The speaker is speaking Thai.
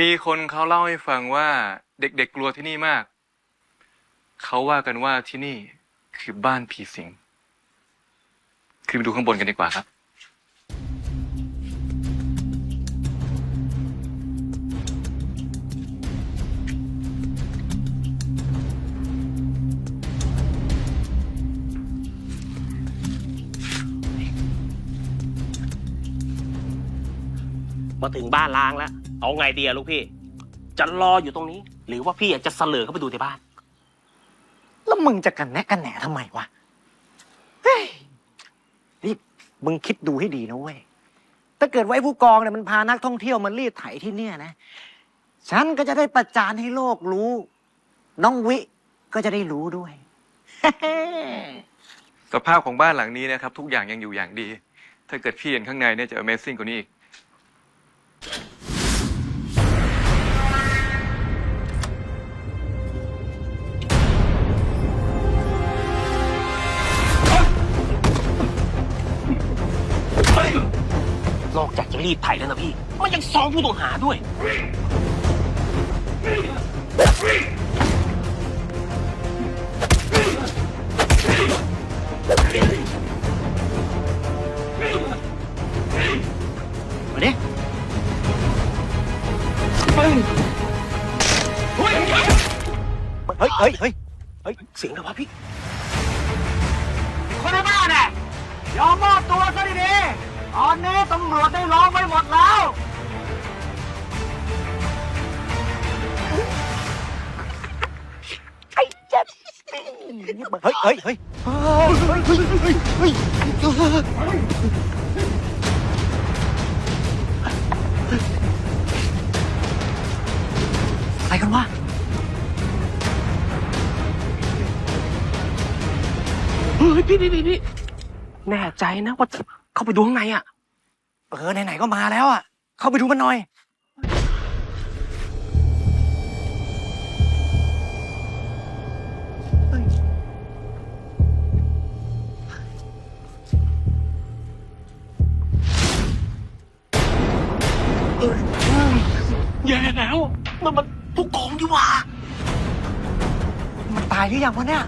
มีคนเขาเล่าให้ฟังว่าเด็กๆกลัวที่นี่มาก เขาว่ากันว่าที่นี่คือบ้านผีสิง ขึ้นไปดูข้างบนกันดีกว่าครับ มาถึงบ้านล้างแล้ว เอาไงดีอะลูกพี่ จะรออยู่ตรงนี้ หรือว่าพี่อยากจะเสลอเข้าไปดูในบ้าน แล้วมึงจะกันแนะกันแหนทำไมวะเฮ้ยนี่มึงคิดดูให้ดีนะเว้ย ถ้าเกิดว่าไอ้ผู้กองเนี่ยมันพานักท่องเที่ยวมารีดไถที่เนี่ยนะ ฉันก็จะได้ประจานให้โลกรู้ น้องวิก็จะได้รู้ด้วย สภาพของบ้านหลังนี้นะครับ ทุกอย่างยังอยู่อย่างดี ถ้าเกิดพี่เห็นข้างในเนี่ยจะ Amazing กว่านี้อีก นอกจากจะรีดไถ่แล้วนะพี่ มันยังซ้อมผู้ต้องหาด้วย มาดิเฮ้ย เฮ้ย เฮ้ย เฮ้ยเสียงอะไรวะพี่ คนในบ้านน่ะยอมมอบ ตอนนี้ตำรวจได้ล้อมไปหมดแล้ว ไอ้เจ็บเฮ้ยเฮ้ยเฮ้ยเฮ้ยเฮ้ยเฮ้ยเฮ้ยอะไรกันวะเฮ้ยพี่พี่พี่แน่ใจนะว่า เข้าไปดูข้างในอะ เออไหนๆก็มาแล้วอะ เข้าไปดูมันหน่อย แย่แล้ว มันมันผู้กองดีว่า มันตายหรือยังวะเนี่ย